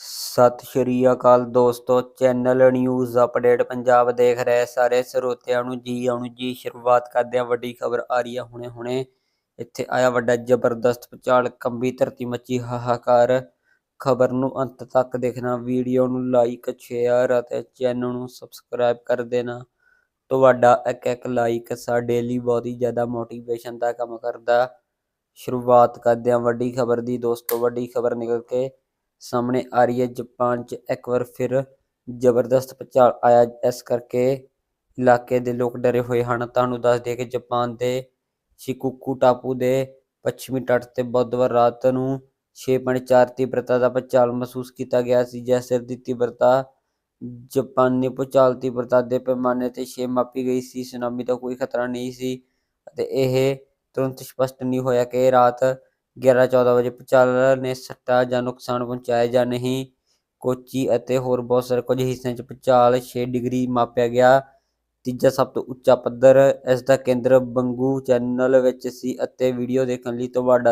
ਸਤਿ ਸ਼੍ਰੀ ਅਕਾਲ ਦੋਸਤੋ, channel news update Punjab ਦੇਖ ਰਹੇ ਸਾਰੇ ਸਰੋਤਿਆਂ ਨੂੰ ਜੀ ਆਉਣ ਜੀ, ਸ਼ੁਰੂਆਤ ਕਰਦੇ ਹਾਂ ਵੱਡੀ ਖਬਰ ਆ ਰਹੀ ਹੈ ਹੁਣੇ ਹੁਣੇ। ਇੱਥੇ ਆਇਆ ਵੱਡਾ ਜ਼ਬਰਦਸਤ ਭੁਚਾਲ ਕੰਬੀ ਧਰਤੀ ਮੱਚੀ ਹਾਹਾਕਾਰ। ਖਬਰ ਨੂੰ ਅੰਤ ਤੱਕ ਦੇਖਣਾ, ਵੀਡੀਓ ਨੂੰ ਲਾਈਕ ਸ਼ੇਅਰ ਅਤੇ ਚੈਨਲ ਨੂੰ ਸਬਸਕ੍ਰਾਈਬ ਕਰ ਦੇਣਾ। ਤੁਹਾਡਾ ਇੱਕ ਇੱਕ ਲਾਈਕ ਸਾਡੇ ਲਈ ਬਹੁਤ ਹੀ ਜ਼ਿਆਦਾ ਮੋਟੀਵੇਸ਼ਨ ਦਾ ਕੰਮ ਕਰਦਾ। ਸ਼ੁਰੂਆਤ ਕਰਦੇ ਹਾਂ ਵੱਡੀ ਖਬਰ ਦੀ ਦੋਸਤੋ, ਵੱਡੀ ਖਬਰ ਨਿਕਲ ਕੇ ਸਾਹਮਣੇ ਆ ਰਹੀ ਹੈ ਜਾਪਾਨ 'ਚ ਇੱਕ ਵਾਰ ਫਿਰ ਜ਼ਬਰਦਸਤ ਭੂਚਾਲ ਆਇਆ। ਇਸ ਕਰਕੇ ਇਲਾਕੇ ਦੇ ਲੋਕ ਡਰੇ ਹੋਏ ਹਨ। ਤੁਹਾਨੂੰ ਦੱਸ ਦਈਏ ਕਿ ਜਾਪਾਨ ਦੇ ਸ਼ਿਕੂਕੂ ਟਾਪੂ ਦੇ ਪੱਛਮੀ ਤੱਟ ਤੇ ਬੁੱਧਵਾਰ ਰਾਤ ਨੂੰ 6.4 ਤੀਬਰਤਾ ਦਾ ਭੂਚਾਲ ਮਹਿਸੂਸ ਕੀਤਾ ਗਿਆ ਸੀ, ਜਿਸ ਦੀ ਤੀਬਰਤਾ ਜਾਪਾਨੀ ਭੂਚਾਲ ਤੀਬਰਤਾ ਦੇ ਪੈਮਾਨੇ ਤੇ 6 ਮਾਪੀ ਗਈ ਸੀ। ਸੁਨਾਮੀ ਦਾ ਕੋਈ ਖਤਰਾ ਨਹੀਂ ਸੀ ਅਤੇ ਇਹ ਤੁਰੰਤ ਸਪਸ਼ਟ ਨਹੀਂ ਹੋਇਆ ਕਿ ਰਾਤ 11:14 ਵਜੇ ਭੂਚਾਲ ਨੇ, ਸੱਟਾ ਜਾਂ ਨੁਕਸਾਨ ਪਹੁੰਚਾਇਆ ਜਾਂ ਨਹੀਂ, ਕੋਚੀ ਅਤੇ ਹੋਰ ਬਹੁਤ ਸਾਰੇ ਕੁਝ ਹਿੱਸਿਆਂ 'ਚ ਭੂਚਾਲ 6 ਡਿਗਰੀ ਮਾਪਿਆ ਗਿਆ। ਤੀਜਾ ਸਭ ਤੋਂ ਉੱਚਾ ਪੱਧਰ, ਇਸ ਦਾ ਕੇਂਦਰ ਬੰਗੂ ਚੈਨਲ ਵਿੱਚ ਸੀ ਅਤੇ ਵੀਡੀਓ ਦੇਖਣ ਲਈ ਤੁਹਾਡਾ